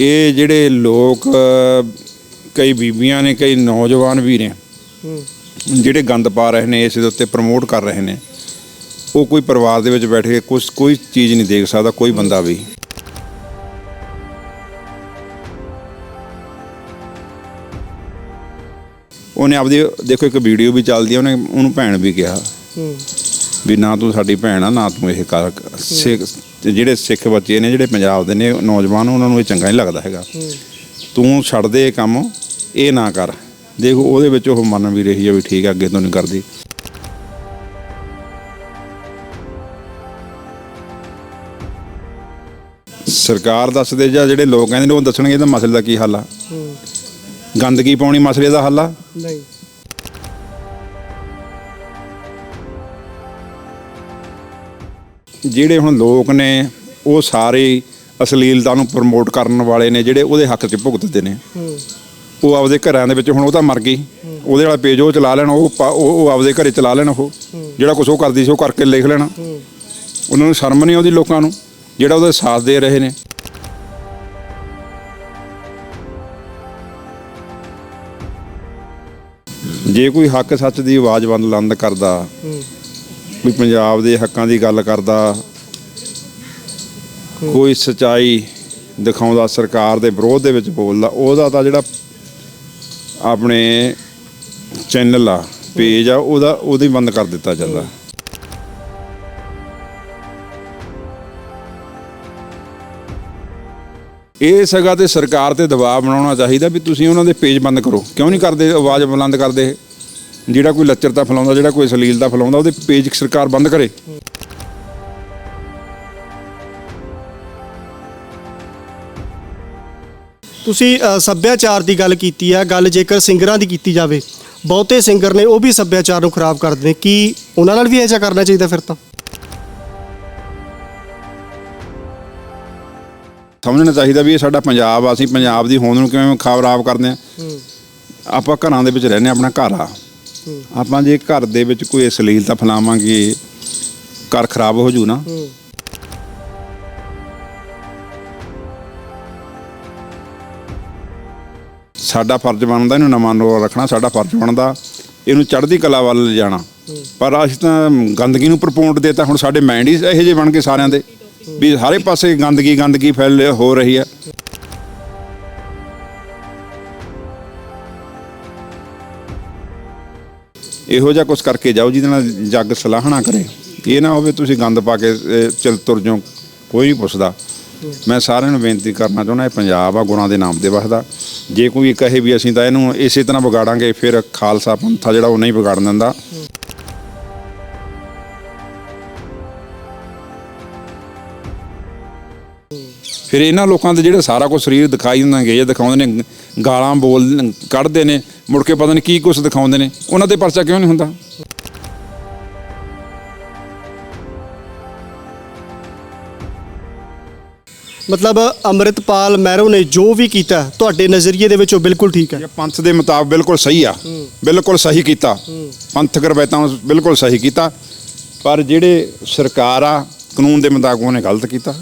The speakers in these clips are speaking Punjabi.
ਇਹ ਜਿਹੜੇ ਲੋਕ ਕਈ ਬੀਬੀਆਂ ਨੇ ਕਈ ਨੌਜਵਾਨ ਵੀ ਨੇ ਹੂੰ। ਜਿਹੜੇ ਗੰਦ ਪਾ ਰਹੇ ਨੇ ਇਸ ਦੇ ਉੱਤੇ ਪ੍ਰਮੋਟ ਕਰ ਰਹੇ ਨੇ ਉਹ ਕੋਈ ਪਰਿਵਾਰ ਦੇ ਵਿੱਚ ਬੈਠ ਕੇ ਕੁਛ ਕੋਈ ਚੀਜ਼ ਨਹੀਂ ਦੇਖ ਸਕਦਾ ਕੋਈ ਬੰਦਾ ਵੀ। ਉਹਨੇ ਆਪਦੀ ਦੇਖੋ ਇੱਕ ਵੀਡੀਓ ਵੀ ਚੱਲਦੀ ਆ ਉਹਨੇ ਉਹਨੂੰ ਭੈਣ ਵੀ ਕਿਹਾ ਹੂੰ। ਵੀ ਨਾ ਤੂੰ ਸਾਡੀ ਭੈਣ ਆ ਨਾ ਤੂੰ ਇਹ ਕਰ ਜਿਹੜੇ ਸਿੱਖ ਬੱਚੇ ਨੇ ਜਿਹੜੇ ਪੰਜਾਬ ਦੇ ਨੇ ਨੌਜਵਾਨ ਉਹਨਾਂ ਨੂੰ ਇਹ ਚੰਗਾ ਨਹੀਂ ਲੱਗਦਾ ਹੈਗਾ। ਤੂੰ ਛੱਡ ਦੇ ਇਹ ਕੰਮ ਇਹ ਨਾ ਕਰ। ਦੇਖੋ ਉਹਦੇ ਵਿੱਚ ਉਹ ਮੰਨ ਵੀ ਰਹੀ ਹੈ ਵੀ ਠੀਕ ਹੈ ਅੱਗੇ ਤੋਂ ਨਹੀਂ ਕਰਦੀ। ਸਰਕਾਰ ਦੱਸਦੇ ਜਾਂ ਜਿਹੜੇ ਲੋਕ ਕਹਿੰਦੇ ਨੇ ਉਹ ਦੱਸਣਗੇ ਇਹਦਾ ਮਸਲੇ ਦਾ ਕੀ ਹੱਲ ਆ। ਗੰਦਗੀ ਪਾਉਣੀ ਮਸਲੇ ਦਾ ਹੱਲ ਆ। ਨਹੀਂ। ਜਿਹੜੇ ਹੁਣ ਲੋਕ ਨੇ, ਉਹ ਸਾਰੇ ਅਸ਼ਲੀਲਤਾ ਨੂੰ ਪ੍ਰਮੋਟ ਕਰਨ ਵਾਲੇ ਨੇ, ਜਿਹੜੇ ਉਹਦੇ ਹੱਕ 'ਚ ਭੁਗਤਦੇ ਨੇ। ਉਹ ਆਪਦੇ ਘਰਾਂ ਦੇ ਵਿੱਚ ਹੁਣ ਉਹ ਤਾਂ ਮਰ ਗਈ। ਉਹਦੇ ਵਾਲਾ ਪੇਜ ਉਹ ਚਲਾ ਲੈਣ, ਉਹ ਉਹ ਆਪਦੇ ਘਰੇ ਚਲਾ ਲੈਣ ਉਹ। ਜਿਹੜਾ ਕੁਝ ਉਹ ਕਰਦੀ ਸੀ, ਉਹ ਕਰਕੇ ਲਿਖ ਲੈਣਾ। ਉਹਨਾਂ ਨੂੰ ਸ਼ਰਮ ਨਹੀਂ ਆਉਂਦੀ ਲੋਕਾਂ ਨੂੰ, ਜਿਹੜਾ ਉਹਦਾ ਸਾਥ ਦੇ ਰਹੇ ਨੇ। ਜੇ ਕੋਈ ਹੱਕ ਸੱਚ ਦੀ ਆਵਾਜ਼ ਬੰਦ ਲੰਦ ਕਰਦਾ ਵੀ ਪੰਜਾਬ ਦੇ ਹੱਕਾਂ ਦੀ ਗੱਲ ਕਰਦਾ, ਕੋਈ ਸਚਾਈ ਦਿਖਾਉਂਦਾ, ਸਰਕਾਰ ਦੇ ਵਿਰੋਧ ਦੇ ਵਿੱਚ ਬੋਲਦਾ, ਉਹਦਾ ਤਾਂ ਜਿਹੜਾ ਆਪਣੇ ਚੈਨਲ ਆ, ਪੇਜ ਆ, ਉਹਦਾ, ਉਹਦੀ ਬੰਦ ਕਰ ਦਿੱਤਾ ਜਾਂਦਾ। ਇਹ ਸਗਾ ਤੇ ਸਰਕਾਰ ਤੇ ਦਬਾਅ ਬਣਾਉਣਾ ਚਾਹੀਦਾ ਵੀ ਤੁਸੀਂ ਉਹਨਾਂ ਦੇ ਪੇਜ ਬੰਦ ਕਰੋ। ਕਿਉਂ ਨਹੀਂ ਕਰਦੇ, ਆਵਾਜ਼ ਬੁਲੰਦ ਕਰਦੇ? ਜਿਹੜਾ ਕੋਈ ਲੱਚਰਤਾ ਫੈਲਾਉਂਦਾ ਜਿਹੜਾ ਕੋਈ ਅਸ਼ਲੀਲਤਾ ਫੈਲਾਉਂਦਾ ਉਹਦੇ ਪੇਜ ਸਰਕਾਰ ਬੰਦ ਕਰੇ। ਤੁਸੀਂ ਸੱਭਿਆਚਾਰ ਦੀ ਗੱਲ ਕੀਤੀ ਹੈ ਗੱਲ ਜੇਕਰ ਸਿੰਗਰਾਂ ਦੀ ਕੀਤੀ ਜਾਵੇ ਬਹੁਤੇ ਸਿੰਗਰ ਨੇ ਉਹ ਵੀ ਸੱਭਿਆਚਾਰ ਨੂੰ ਖਰਾਬ ਕਰਦੇ ਨੇ। ਕੀ ਉਹਨਾਂ ਨਾਲ ਵੀ ਜਿਹਾ ਕਰਨਾ ਚਾਹੀਦਾ ਫਿਰ ਤਾਂ? ਸਮਝਣਾ ਚਾਹੀਦਾ ਵੀ ਇਹ ਸਾਡਾ ਪੰਜਾਬ ਆ ਅਸੀਂ ਪੰਜਾਬ ਦੀ ਹੋਂਦ ਨੂੰ ਕਿਵੇਂ ਖਰਾਬ ਕਰਦੇ ਆ। ਆਪਾਂ ਘਰਾਂ ਦੇ ਵਿੱਚ ਰਹਿੰਦੇ ਆਪਣਾ ਘਰ ਆ। ਆਪਾਂ ਜੇ ਘਰ ਦੇ ਵਿੱਚ ਕੋਈ ਅਸ਼ਲੀਲਤਾ ਫੈਲਾਵਾਂਗੇ ਘਰ ਖਰਾਬ ਹੋ ਜੂ ਨਾ। ਸਾਡਾ ਫਰਜ਼ ਬਣਦਾ ਇਹਨੂੰ ਨਵਾਂ ਨੋਰ ਰੱਖਣਾ ਸਾਡਾ ਫਰਜ਼ ਬਣਦਾ ਇਹਨੂੰ ਚੜ੍ਹਦੀ ਕਲਾ ਵੱਲ ਲਿਜਾਣਾ। ਪਰ ਅਸੀਂ ਤਾਂ ਗੰਦਗੀ ਨੂੰ ਪ੍ਰਪੋਰਟ ਦੇਤਾ ਹੁਣ ਸਾਡੇ ਮਾਈਂਡ ਹੀ ਇਹੋ ਜਿਹੇ ਬਣ ਕੇ ਸਾਰਿਆਂ ਦੇ ਵੀ ਸਾਰੇ ਪਾਸੇ ਗੰਦਗੀ ਗੰਦਗੀ ਫੈਲ ਹੋ ਰਹੀ ਹੈ। ਇਹੋ ਜਿਹਾ ਕੁਝ ਕਰਕੇ ਜਾਓ ਜਿਹਦੇ ਨਾਲ ਜੱਗ ਸਲਾਹਣਾ ਕਰੇ। ਇਹ ਨਾ ਹੋਵੇ ਤੁਸੀਂ ਗੰਦ ਪਾ ਕੇ ਅਹ, ਚਲ ਤੁਰ ਜਾਓ ਕੋਈ ਨਹੀਂ ਪੁੱਛਦਾ। ਮੈਂ ਸਾਰਿਆਂ ਨੂੰ ਬੇਨਤੀ ਕਰਨਾ ਚਾਹੁੰਦਾ ਇਹ ਪੰਜਾਬ ਆ ਗੁਰਾਂ ਦੇ ਨਾਮ ਤੇ ਵਸਦਾ। ਜੇ ਕੋਈ ਕਹੇ ਵੀ ਅਸੀਂ ਤਾਂ ਇਹਨੂੰ ਇਸੇ ਤਰ੍ਹਾਂ ਵਿਗਾੜਾਂਗੇ ਫਿਰ ਖਾਲਸਾ ਪੰਥਾ ਜਿਹੜਾ ਉਹ ਨਹੀਂ ਵਿਗਾੜਨ ਦਿੰਦਾ। ਫਿਰ ਇਹਨਾਂ ਲੋਕਾਂ ਦੇ ਜਿਹੜੇ ਸਾਰਾ ਕੁਝ ਸਰੀਰ ਦਿਖਾਈ ਦਿੰਦਾਗੇ ਜੇ ਦਿਖਾਉਂਦੇ ਨੇ ਗਾਲਾਂ ਬੋਲ ਕੱਢਦੇ ਨੇ ਮੁੜ ਕੇ ਪਤਾ ਨਹੀਂ ਕੀ ਕੁਝ ਦਿਖਾਉਂਦੇ ਨੇ। ਉਹਨਾਂ ਤੇ ਪਰਚਾ ਕਿਉਂ ਨਹੀਂ ਹੁੰਦਾ? ਮਤਲਬ ਅੰਮ੍ਰਿਤਪਾਲ ਮਹਿਰੋ ਨੇ ਜੋ ਵੀ ਕੀਤਾ ਤੁਹਾਡੇ ਨਜ਼ਰੀਏ ਦੇ ਵਿੱਚ ਉਹ ਬਿਲਕੁਲ ਠੀਕ ਹੈ। ਇਹ ਪੰਥ ਦੇ ਮੁਤਾਬਕ ਬਿਲਕੁਲ ਸਹੀ ਆ। ਬਿਲਕੁਲ ਸਹੀ ਕੀਤਾ। ਪੰਥਕ ਰਵਾਇਤਾਂ ਨੂੰ ਬਿਲਕੁਲ ਸਹੀ ਕੀਤਾ। ਪਰ ਜਿਹੜੇ ਸਰਕਾਰ ਆ ਕਾਨੂੰਨ ਦੇ ਮੁਤਾਬਕ ਉਹਨੇ ਗਲਤ ਕੀਤਾ।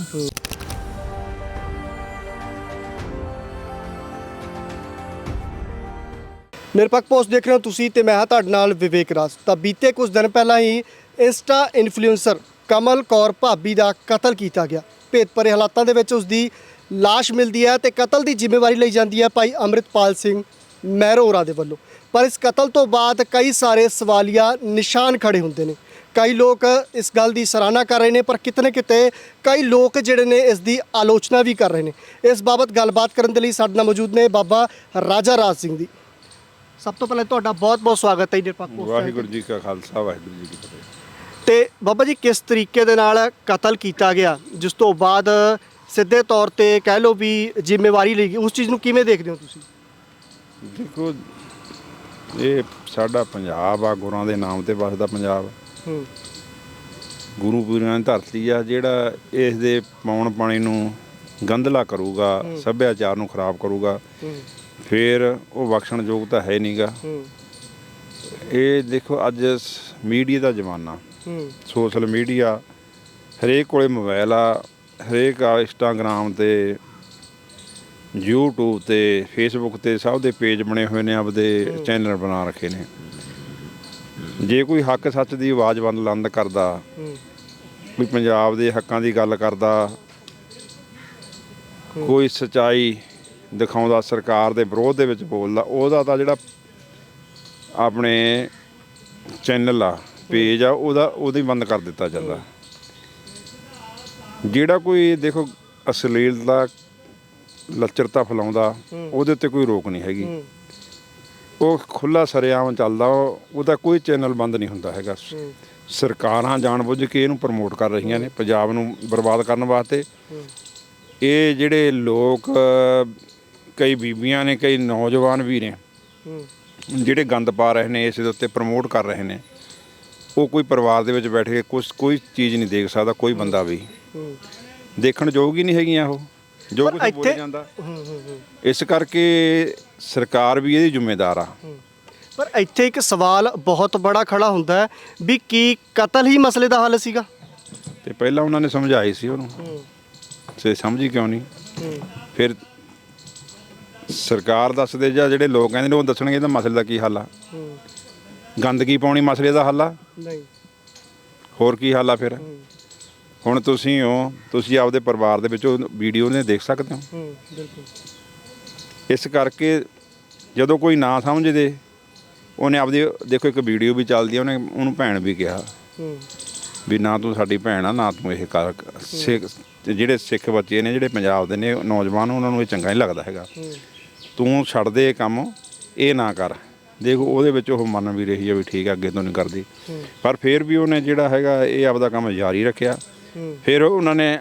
ਨਿਰਪੱਖ ਪੋਸਟ ਦੇਖ ਰਹੇ ਹੋ ਤੁਸੀਂ ਤੇ ਮੈਂ ਹਾਂ ਤੁਹਾਡੇ ਨਾਲ ਵਿਵੇਕ ਰਾਜ। ਤਾਂ ਬੀਤੇ ਕੁਝ ਦਿਨ ਪਹਿਲਾਂ ਹੀ ਇੰਸਟਾ ਇਨਫਲੂਐਂਸਰ ਕਮਲ ਕੌਰ ਭਾਬੀ ਦਾ ਕਤਲ ਕੀਤਾ ਗਿਆ। ਭੇਤ ਭਰੇ ਹਾਲਾਤਾਂ ਦੇ ਵਿੱਚ ਉਸ ਦੀ ਲਾਸ਼ ਮਿਲਦੀ ਹੈ ਤੇ ਕਤਲ ਦੀ ਜ਼ਿੰਮੇਵਾਰੀ ਲਈ ਜਾਂਦੀ ਹੈ ਭਾਈ ਅੰਮ੍ਰਿਤਪਾਲ ਸਿੰਘ ਮਹਿਰੋਰਾ ਦੇ ਵੱਲੋਂ। ਪਰ ਇਸ ਕਤਲ ਤੋਂ ਬਾਅਦ ਕਈ ਸਾਰੇ ਸਵਾਲੀਆ ਨਿਸ਼ਾਨ ਖੜੇ ਹੁੰਦੇ ਨੇ। ਕਈ ਲੋਕ ਇਸ ਗੱਲ ਦੀ ਸਰਾਹਨਾ ਕਰ ਰਹੇ ਨੇ, ਪਰ ਕਿਤਨੇ ਕਿਤੇ ਕਈ ਲੋਕ ਜਿਹੜੇ ਨੇ ਇਸ ਦੀ ਆਲੋਚਨਾ ਵੀ ਕਰ ਰਹੇ ਨੇ। ਇਸ ਬਾਬਤ ਗੱਲਬਾਤ ਕਰਨ ਦੇ ਲਈ ਸਾਡੇ ਨਾਲ ਮੌਜੂਦ ਨੇ ਬਾਬਾ ਰਾਜਾ ਰਾਜ ਸਿੰਘ ਜੀ ਸਭ ਤੋਂ ਪਹਿਲਾਂ ਤੁਹਾਡਾ ਬਹੁਤ-ਬਹੁਤ ਸਵਾਗਤ ਹੈ ਜੀ ਨਿਰਪੱਖ ਪੋਸਟ ਵਾਹਿਗੁਰੂ ਜੀ ਕਾ ਖਾਲਸਾ ਵਾਹਿਗੁਰੂ ਜੀ ਕੀ ਫਤਿਹ। ਤੇ ਬਾਬਾ ਜੀ ਕਿਸ ਤਰੀਕੇ ਦੇ ਨਾਲ ਕਤਲ ਕੀਤਾ ਗਿਆ? ਜਿਸ ਤੋਂ ਬਾਅਦ ਸਿੱਧੇ ਤੌਰ ਤੇ ਕਹਿ ਲਓ ਵੀ ਜ਼ਿੰਮੇਵਾਰੀ ਲਈ ਗਈ ਉਸ ਚੀਜ਼ ਨੂੰ ਕਿਵੇਂ ਦੇਖਦੇ ਹੋ ਤੁਸੀਂ? ਦੇਖੋ ਇਹ ਸਾਡਾ ਪੰਜਾਬ ਆ ਗੁਰਾਂ ਦੇ ਨਾਮ ਤੇ ਵਸਦਾ ਪੰਜਾਬ। ਹੂੰ। ਗੁਰੂ ਪੀਰਾਂ ਦੀ ਧਰਤੀ ਆ ਜਿਹੜਾ ਇਸ ਦੇ ਪੌਣ ਪਾਣੀ ਨੂੰ ਗੰਧਲਾ ਕਰੂਗਾ ਸੱਭਿਆਚਾਰ ਨੂੰ ਖਰਾਬ ਕਰੂਗਾ। ਹੂੰ। ਫਿਰ ਉਹ ਬਖਸ਼ਣਯੋਗ ਤਾਂ ਹੈ ਨਹੀਂਗਾ ਹੂੰ। ਇਹ ਦੇਖੋ ਅੱਜ ਮੀਡੀਆ ਦਾ ਜ਼ਮਾਨਾ। ਹੂੰ। ਸੋਸ਼ਲ ਮੀਡੀਆ ਹਰੇਕ ਕੋਲੇ ਮੋਬਾਈਲ ਆ ਹਰੇਕ ਆ ਇੰਸਟਾਗ੍ਰਾਮ ਤੇ YouTube ਤੇ Facebook ਤੇ ਸਭ ਦੇ ਪੇਜ ਬਣੇ ਹੋਏ ਨੇ ਆਪਦੇ ਚੈਨਲ ਬਣਾ ਰੱਖੇ ਨੇ। ਜੇ ਕੋਈ ਹੱਕ ਸੱਚ ਦੀ ਆਵਾਜ਼ ਬੰਦ ਲੰਦ ਕਰਦਾ ਕੋਈ ਪੰਜਾਬ ਦੇ ਹੱਕਾਂ ਦੀ ਗੱਲ ਕਰਦਾ ਕੋਈ ਸਚਾਈ ਦਿਖਾਉਂਦਾ ਸਰਕਾਰ ਦੇ ਵਿਰੋਧ ਦੇ ਵਿੱਚ ਬੋਲਦਾ ਉਹਦਾ ਤਾਂ ਜਿਹੜਾ ਆਪਣੇ ਚੈਨਲ ਆ ਪੇਜ ਆ ਉਹਦਾ ਉਹਦੇ ਬੰਦ ਕਰ ਦਿੱਤਾ ਜਾਂਦਾ। ਜਿਹੜਾ ਕੋਈ ਦੇਖੋ ਅਸ਼ਲੀਲਤਾ ਲੱਚਰਤਾ ਫੈਲਾਉਂਦਾ ਉਹਦੇ ਉੱਤੇ ਕੋਈ ਰੋਕ ਨਹੀਂ ਹੈਗੀ। ਉਹ ਖੁੱਲਾ ਸਰੇਆਮ ਚੱਲਦਾ ਉਹ- ਉਹਦਾ ਕੋਈ ਚੈਨਲ ਬੰਦ ਨਹੀਂ ਹੁੰਦਾ ਹੈਗਾ। ਸਰਕਾਰਾਂ ਜਾਣਬੁੱਝ ਕੇ ਇਹਨੂੰ ਪ੍ਰਮੋਟ ਕਰ ਰਹੀਆਂ ਨੇ ਪੰਜਾਬ ਨੂੰ ਬਰਬਾਦ ਕਰਨ ਵਾਸਤੇ। ਇਹ ਜਿਹੜੇ ਲੋਕ ਕਈ ਬੀਬੀਆਂ ਨੇ ਕਈ ਨੌਜਵਾਨ ਵੀ ਨੇ ਜਿਹੜੇ ਗੰਦ ਪਾ ਰਹੇ ਨੇ ਇਸ ਦੇ ਉੱਤੇ ਪ੍ਰਮੋਟ ਕਰ ਰਹੇ ਨੇ। ਉਹ ਕੋਈ ਪਰਿਵਾਰ ਦੇ ਵਿੱਚ ਬੈਠ ਕੇ ਕੁਛ ਕੋਈ ਚੀਜ਼ ਨਹੀਂ ਦੇਖ ਸਕਦਾ ਕੋਈ ਬੰਦਾ ਵੀ। ਦੇਖਣ ਯੋਗ ਹੀ ਨਹੀਂ ਹੈਗੀਆਂ ਉਹ। ਜੋ ਕੁਝ ਬੋਲਿਆ ਜਾਂਦਾ। ਇਸ ਕਰਕੇ ਸਰਕਾਰ ਵੀ ਇਹਦੀ ਜ਼ਿੰਮੇਦਾਰ ਆ। ਪਰ ਇੱਥੇ ਇੱਕ ਸਵਾਲ ਬਹੁਤ ਬੜਾ ਖੜਾ ਹੁੰਦਾ ਹੈ ਵੀ ਕੀ ਕਤਲ ਹੀ ਮਸਲੇ ਦਾ ਹੱਲ ਸੀਗਾ? ਤੇ ਪਹਿਲਾਂ ਉਹਨਾਂ ਨੇ ਸਮਝਾਈ ਸੀ ਉਹਨੂੰ। ਤੇ ਸਮਝੀ ਕਿਉਂ ਨਹੀਂ? ਫਿਰ ਸਰਕਾਰ ਦੱਸਦੇ ਜਾਂ ਜਿਹੜੇ ਲੋਕ ਕਹਿੰਦੇ ਨੇ ਉਹ ਦੱਸਣਗੇ ਇਹਦਾ ਮਸਲੇ ਦਾ ਕੀ ਹੱਲ ਆ। ਹੂੰ ਗੰਦਗੀ ਪਾਉਣੀ ਮਸਲੇ ਦਾ ਹੱਲ ਆ। ਨਹੀਂ। ਹੋਰ ਕੀ ਹੱਲ ਆ ਫਿਰ? ਹੁਣ ਤੁਸੀਂ ਹੋ ਤੁਸੀਂ ਆਪਦੇ ਪਰਿਵਾਰ ਦੇ ਵਿੱਚ ਉਹ ਵੀਡੀਓ ਨੇ ਦੇਖ ਸਕਦੇ ਹੋ। ਹੂੰ ਬਿਲਕੁਲ। ਇਸ ਕਰਕੇ ਜਦੋਂ ਕੋਈ ਨਾ ਸਮਝਦੇ ਉਹਨੇ ਆਪਦੀ ਦੇਖੋ ਇੱਕ ਵੀਡੀਓ ਵੀ ਚੱਲਦੀ ਆ ਉਹਨੇ ਉਹਨੂੰ ਭੈਣ ਵੀ ਕਿਹਾ ਹੂੰ। ਵੀ ਨਾ ਤੂੰ ਸਾਡੀ ਭੈਣ ਆ ਨਾ ਤੂੰ ਇਹ ਕਰ। ਸਿੱਖ ਜਿਹੜੇ ਸਿੱਖ ਬੱਚੇ ਨੇ ਜਿਹੜੇ ਪੰਜਾਬ ਦੇ ਨੇ ਨੌਜਵਾਨ ਉਹਨਾਂ ਨੂੰ ਇਹ ਚੰਗਾ ਨਹੀਂ ਲੱਗਦਾ ਹੈਗਾ। ਹੂੰ। ਤੂੰ ਛੱਡ ਦੇ ਇਹ ਕੰਮ ਇਹ ਨਾ ਕਰ। ਦੇਖੋ ਉਹਦੇ ਵਿੱਚ ਉਹ ਮੰਨ ਵੀ ਰਹੀ ਹੈ ਵੀ ਠੀਕ ਹੈ ਅੱਗੇ ਤੋਂ ਨਹੀਂ ਕਰਦੀ। ਪਰ ਫਿਰ ਵੀ ਉਹਨੇ ਜਿਹੜਾ ਹੈਗਾ ਇਹ ਆਪਦਾ ਕੰਮ ਜਾਰੀ ਰੱਖਿਆ। ਫਿਰ ਉਹਨਾਂ ਨੇ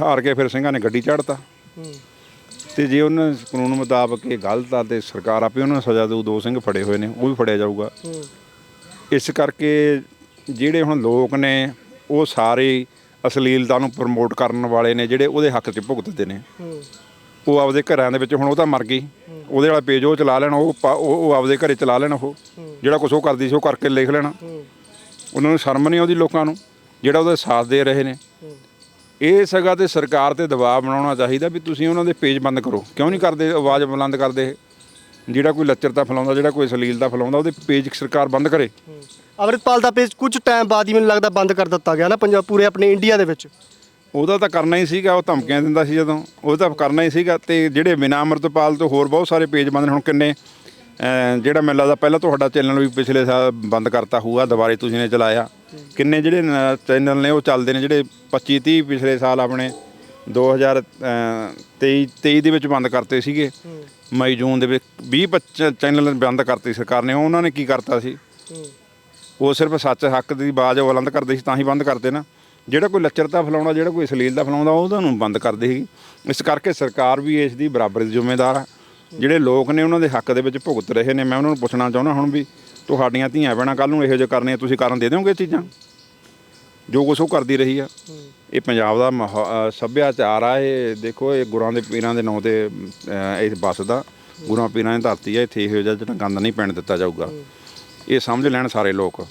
ਹਾਰ ਕੇ ਫਿਰ ਸਿੰਘਾਂ ਨੇ ਗੱਡੀ ਚੜ੍ਹਤਾ। ਹੂੰ। ਤੇ ਜੇ ਉਹਨਾਂ ਕਾਨੂੰਨ ਮੁਤਾਬਕ ਇਹ ਗਲਤ ਆ ਤੇ ਸਰਕਾਰ ਆਪੇ ਉਹਨਾਂ ਨੂੰ ਸਜ਼ਾ ਦੇਊ ਦੋ ਸਿੰਘ ਫੜੇ ਹੋਏ ਨੇ ਉਹ ਵੀ ਫੜਿਆ ਜਾਊਗਾ। ਇਸ ਕਰਕੇ ਜਿਹੜੇ ਹੁਣ ਲੋਕ ਨੇ ਉਹ ਸਾਰੇ ਅਸ਼ਲੀਲਤਾ ਨੂੰ ਪ੍ਰਮੋਟ ਕਰਨ ਵਾਲੇ ਨੇ ਜਿਹੜੇ ਉਹਦੇ ਹੱਕ 'ਚ ਭੁਗਤਦੇ ਨੇ। ਉਹ ਆਪਦੇ ਘਰਾਂ ਦੇ ਵਿੱਚ ਹੁਣ ਉਹ ਤਾਂ ਮਰ ਗਈ। ਉਹਦੇ ਵਾਲਾ ਪੇਜ ਉਹ ਚਲਾ ਲੈਣ, ਉਹ ਪਾ- ਉਹ ਉਹ ਆਪਦੇ ਘਰੇ ਚਲਾ ਲੈਣ ਉਹ। ਜਿਹੜਾ ਕੁਝ ਉਹ ਕਰਦੀ ਸੀ ਉਹ ਕਰਕੇ ਲਿਖ ਲੈਣਾ। ਉਹਨਾਂ ਨੂੰ ਸ਼ਰਮ ਨਹੀਂ ਆਉਂਦੀ ਲੋਕਾਂ ਨੂੰ, ਜਿਹੜਾ ਉਹਦਾ ਸਾਥ ਦੇ ਰਹੇ ਨੇ। ਇਹ ਸਗਾ ਤੇ ਸਰਕਾਰ ਤੇ ਦਬਾਅ ਬਣਾਉਣਾ ਚਾਹੀਦਾ ਵੀ ਤੁਸੀਂ ਉਹਨਾਂ ਦੇ ਪੇਜ ਬੰਦ ਕਰੋ। ਕਿਉਂ ਨਹੀਂ ਕਰਦੇ, ਆਵਾਜ਼ ਬੁਲੰਦ ਕਰਦੇ ਜਿਹੜਾ ਕੋਈ ਲੱਚਰਤਾ ਫੈਲਾਉਂਦਾ, ਜਿਹੜਾ ਕੋਈ ਅਸ਼ਲੀਲਤਾ ਫੈਲਾਉਂਦਾ, ਉਹਦੇ ਪੇਜ ਸਰਕਾਰ ਬੰਦ ਕਰੇ। ਅੰਮ੍ਰਿਤਪਾਲ ਦਾ ਪੇਜ ਕੁਝ ਟਾਈਮ ਬਾਅਦ ਹੀ ਮੈਨੂੰ ਲੱਗਦਾ ਬੰਦ ਕਰ ਦਿੱਤਾ ਗਿਆ ਨਾ, ਪੰਜਾਬ ਪੂਰੇ ਆਪਣੇ ਇੰਡੀਆ ਦੇ ਵਿੱਚ। ਉਹਦਾ ਤਾਂ ਕਰਨਾ ਹੀ ਸੀਗਾ ਉਹ ਧਮਕੀਆਂ ਦਿੰਦਾ ਸੀ ਜਦੋਂ। ਉਹ ਤਾਂ ਕਰਨਾ ਹੀ ਸੀਗਾ ਤੇ ਜਿਹੜੇ ਬਿਨਾਂ ਅੰਮ੍ਰਿਤਪਾਲ ਤੋਂ ਹੋਰ ਬਹੁਤ ਸਾਰੇ ਪੇਜ ਬੰਦ ਨੇ ਹੁਣ ਕਿੰਨੇ ਜਿਹੜਾ ਮੈਨੂੰ ਲੱਗਦਾ ਪਹਿਲਾਂ ਤੁਹਾਡਾ ਚੈਨਲ ਵੀ ਪਿਛਲੇ ਸਾਲ ਬੰਦ ਕਰਤਾ ਹੋਊਗਾ ਦੁਬਾਰੇ ਤੁਸੀਂ ਨੇ ਚਲਾਇਆ। ਕਿੰਨੇ ਜਿਹੜੇ ਚੈਨਲ ਨੇ ਉਹ ਚੱਲਦੇ ਨੇ ਜਿਹੜੇ 25 30 ਪਿਛਲੇ ਸਾਲ ਆਪਣੇ 2023 23 ਦੇ ਵਿੱਚ ਬੰਦ ਕਰਤੇ ਸੀਗੇ। ਮਈ ਜੂਨ ਦੇ ਵਿੱਚ 20 ਚੈਨਲ ਬੰਦ ਕਰਤੇ ਸਰਕਾਰ ਨੇ ਉਹਨਾਂ ਨੇ ਕੀ ਕਰਤਾ ਸੀ? ਉਹ ਸਿਰਫ ਸੱਚ ਹੱਕ ਦੀ ਬਾਜ਼ ਬੁਲੰਦ ਕਰਦੇ ਸੀ ਤਾਂ ਹੀ ਬੰਦ ਕਰਦੇ ਨਾ। ਜਿਹੜਾ ਕੋਈ ਲੱਚਰਤਾ ਫੈਲਾਉਣਾ ਜਿਹੜਾ ਕੋਈ ਸਲੀਲ ਦਾ ਫੈਲਾਉਂਦਾ ਉਹਦਾ ਨੂੰ ਬੰਦ ਕਰਦੀ ਸੀ ਇਸ ਕਰਕੇ ਸਰਕਾਰ ਵੀ ਇਸ ਦੀ ਬਰਾਬਰ ਦੀ ਜ਼ਿੰਮੇਦਾਰ ਆ। ਜਿਹੜੇ ਲੋਕ ਨੇ ਉਹਨਾਂ ਦੇ ਹੱਕ ਦੇ ਵਿੱਚ ਭੁਗਤ ਰਹੇ ਨੇ। ਮੈਂ ਉਹਨਾਂ ਨੂੰ ਪੁੱਛਣਾ ਚਾਹੁੰਦਾ ਹੁਣ ਵੀ ਤੁਹਾਡੀਆਂ ਧੀਆਂ ਭੈਣਾਂ ਕੱਲ ਨੂੰ ਇਹੋ ਜਿਹੇ ਕਰਨੇ ਆ, ਤੁਸੀਂ ਕਰਨ ਦੇ ਦਿਓਗੇ ਇਹ ਚੀਜ਼ਾਂ? ਜੋ ਕੁਛ ਉਹ ਕਰਦੀ ਰਹੀ ਆ। ਇਹ ਪੰਜਾਬ ਦਾ ਮਾਹੌ- ਸੱਭਿਆਚਾਰ ਆ ਇਹ ਦੇਖੋ ਇਹ ਗੁਰਾਂ ਦੇ ਪੀਰਾਂ ਦੇ ਨਾਂ ਤੇ ਅ, ਇਹ ਬਸਦਾ ਗੁਰਾਂ ਪੀਰਾਂ ਦੀ ਧਰਤੀ ਆ ਇੱਥੇ ਇਹੋ ਜਿਹਾ ਜਿਹੜਾ ਗੰਦ ਨਹੀਂ ਪੈਣ ਦਿੱਤਾ ਜਾਊਗਾ। ਇਹ ਸਮਝ ਲੈਣ ਸਾਰੇ ਲੋਕ।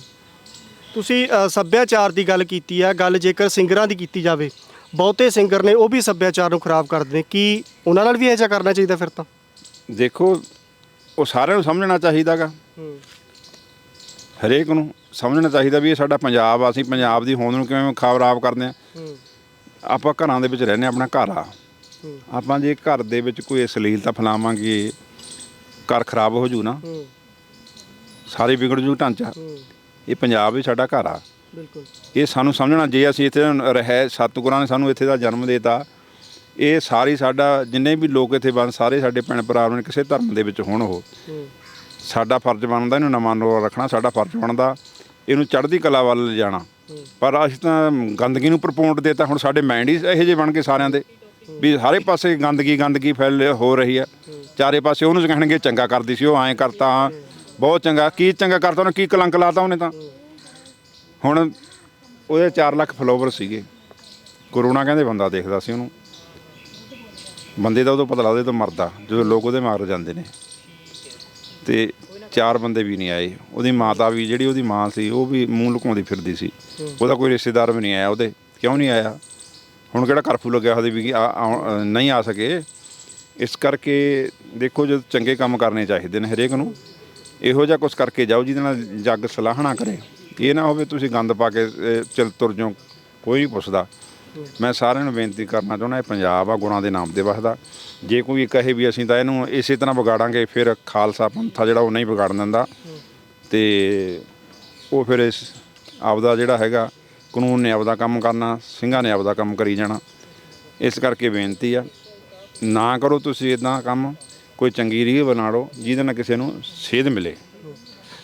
ਤੁਸੀਂ ਅ, ਸੱਭਿਆਚਾਰ ਦੀ ਗੱਲ ਕੀਤੀ ਆ ਗੱਲ ਜੇਕਰ ਸਿੰਗਰਾਂ ਦੀ ਕੀਤੀ ਜਾਵੇ ਬਹੁਤੇ ਸਿੰਗਰ ਨੇ ਉਹ ਵੀ ਸੱਭਿਆਚਾਰ ਨੂੰ ਖਰਾਬ ਕਰਦੇ ਨੇ ਕੀ ਉਹਨਾਂ ਨਾਲ ਵੀ ਜਿਹਾ ਕਰਨਾ ਚਾਹੀਦਾ ਫਿਰ ਤਾਂ? ਦੇਖੋ ਉਹ ਸਾਰਿਆਂ ਨੂੰ ਸਮਝਣਾ ਚਾਹੀਦਾਗਾ ਹਰੇਕ ਨੂੰ ਸਮਝਣਾ ਚਾਹੀਦਾ ਵੀ ਇਹ ਸਾਡਾ ਪੰਜਾਬ ਆ ਅਸੀਂ ਪੰਜਾਬ ਦੀ ਹੋਂਦ ਨੂੰ ਕਿਵੇਂ ਖਰਾਬ ਕਰਦੇ ਆ। ਆਪਾਂ ਘਰਾਂ ਦੇ ਵਿੱਚ ਰਹਿੰਦੇ ਹਾਂ, ਆਪਣਾ ਘਰ ਆ। ਆਪਾਂ ਜੇ ਘਰ ਦੇ ਵਿੱਚ ਕੋਈ ਅਸ਼ਲੀਲਤਾ ਫੈਲਾਵਾਂਗੇ ਘਰ ਖਰਾਬ ਹੋ ਜੂ ਨਾ। ਸਾਰੇ ਵਿਗੜ ਜੂ ਢਾਂਚਾ। ਇਹ ਪੰਜਾਬ ਵੀ ਸਾਡਾ ਘਰ ਆ। ਬਿਲਕੁਲ। ਇਹ ਸਾਨੂੰ ਸਮਝਣਾ ਜੇ ਅਸੀਂ ਇੱਥੇ ਰਹਿ ਸਤਿਗੁਰਾਂ ਨੇ ਸਾਨੂੰ ਇੱਥੇ ਦਾ ਜਨਮ ਦਿੱਤਾ। ਇਹ ਸਾਰੀ ਸਾਡਾ ਜਿੰਨੇ ਵੀ ਲੋਕ ਇੱਥੇ ਬਣ ਸਾਰੇ ਸਾਡੇ ਭੈਣ ਭਰਾ ਨੇ ਕਿਸੇ ਧਰਮ ਦੇ ਵਿੱਚ ਹੋਣ ਉਹ। ਸਾਡਾ ਫਰਜ਼ ਬਣਦਾ ਇਹਨੂੰ ਨਵਾਂ ਨੋਰ ਰੱਖਣਾ ਸਾਡਾ ਫਰਜ਼ ਬਣਦਾ ਇਹਨੂੰ ਚੜ੍ਹਦੀ ਕਲਾ ਵੱਲ ਲਿਜਾਣਾ। ਪਰ ਅਸੀਂ ਤਾਂ ਗੰਦਗੀ ਨੂੰ ਪ੍ਰਪੋਰਟ ਦੇਤਾ ਹੁਣ ਸਾਡੇ ਮਾਈਂਡ ਹੀ ਇਹੋ ਜਿਹੇ ਬਣ ਗਏ ਸਾਰਿਆਂ ਦੇ। ਵੀ ਸਾਰੇ ਪਾਸੇ ਗੰਦਗੀ ਗੰਦਗੀ ਫੈਲ ਹੋ ਰਹੀ ਆ ਚਾਰੇ ਪਾਸੇ ਉਹਨੂੰ ਕਹਿਣਗੇ ਚੰਗਾ ਕਰਦੀ ਸੀ ਉਹ ਐਂ ਕਰਤਾ ਬਹੁਤ ਚੰਗਾ। ਕੀ ਚੰਗਾ ਕਰਤਾ ਉਹਨੇ? ਕੀ ਕਲੰਕ ਲਾਤਾ ਉਹਨੇ ਤਾਂ? ਹੁਣ ਉਹਦੇ 4 ਲੱਖ ਫਲੋਵਰ ਸੀਗੇ। ਕਰੋਨਾ ਕਹਿੰਦੇ ਬੰਦਾ ਦੇਖਦਾ ਸੀ ਉਹਨੂੰ। ਬੰਦੇ ਦਾ ਉਦੋਂ ਪਤਾ ਲੱਗਦਾ ਜਦੋਂ ਮਰਦਾ, ਜਦੋਂ ਲੋਕ ਉਹਦੇ ਮਾਰ ਜਾਂਦੇ ਨੇ। ਤੇ ਚਾਰ ਬੰਦੇ ਵੀ ਨਹੀਂ ਆਏ। ਉਹਦੀ ਮਾਤਾ ਵੀ ਜਿਹੜੀ ਉਹਦੀ ਮਾਂ ਸੀ, ਉਹ ਵੀ ਮੂੰਹ ਲੁਕਾਉਂਦੀ ਫਿਰਦੀ ਸੀ। ਉਹਦਾ ਕੋਈ ਰਿਸ਼ਤੇਦਾਰ ਵੀ ਨਹੀਂ ਆਇਆ ਉਹਦੇ। ਕਿਉਂ ਨਹੀਂ ਆਇਆ? ਹੁਣ ਕਿਹੜਾ ਕਰਫਿਊ ਲੱਗਿਆ ਉਹਦੇ ਵੀ ਆ- ਨਹੀਂ ਆ ਸਕੇ। ਇਸ ਕਰਕੇ ਦੇਖੋ ਜਦ ਚੰਗੇ ਕੰਮ ਕਰਨੇ ਚਾਹੀਦੇ ਨੇ ਹਰੇਕ ਨੂੰ। ਇਹੋ ਜਿਹਾ ਕੁਝ ਕਰਕੇ ਜਾਓ ਜਿਹਦੇ ਨਾਲ ਜੱਗ ਸਲਾਹਣਾ ਕਰੇ। ਇਹ ਨਾ ਹੋਵੇ ਤੁਸੀਂ ਗੰਦ ਪਾ ਕੇ ਅਹ, ਚੱਲ ਤੁਰ ਜਾਓ ਕੋਈ ਨਹੀਂ ਪੁੱਛਦਾ। ਮੈਂ ਸਾਰਿਆਂ ਨੂੰ ਬੇਨਤੀ ਕਰਨਾ ਚਾਹੁੰਦਾ ਇਹ ਪੰਜਾਬ ਆ ਗੁਰਾਂ ਦੇ ਨਾਮ ਤੇ ਵਸਦਾ। ਜੇ ਕੋਈ ਕਹੇ ਵੀ ਅਸੀਂ ਤਾਂ ਇਹਨੂੰ ਇਸੇ ਤਰ੍ਹਾਂ ਵਿਗਾੜਾਂਗੇ ਫਿਰ ਖਾਲਸਾ ਪੰਥ ਆ ਜਿਹੜਾ ਉਹ ਨਹੀਂ ਵਿਗਾੜਨ ਦਿੰਦਾ। ਤੇ ਉਹ ਫਿਰ ਇਸ ਆਪਦਾ ਜਿਹੜਾ ਹੈਗਾ ਕਾਨੂੰਨ ਨੇ ਆਪਦਾ ਕੰਮ ਕਰਨਾ ਸਿੰਘਾਂ ਨੇ ਆਪਦਾ ਕੰਮ ਕਰੀ ਜਾਣਾ। ਇਸ ਕਰਕੇ ਬੇਨਤੀ ਆ ਨਾ ਕਰੋ ਤੁਸੀਂ ਇਦਾਂ ਕੰਮ। ਕੋਈ ਚੰਗੀ ਰੀਹ ਬਣਾ ਲਓ ਜਿਹਦੇ ਨਾਲ ਕਿਸੇ ਨੂੰ ਸੇਧ ਮਿਲੇ।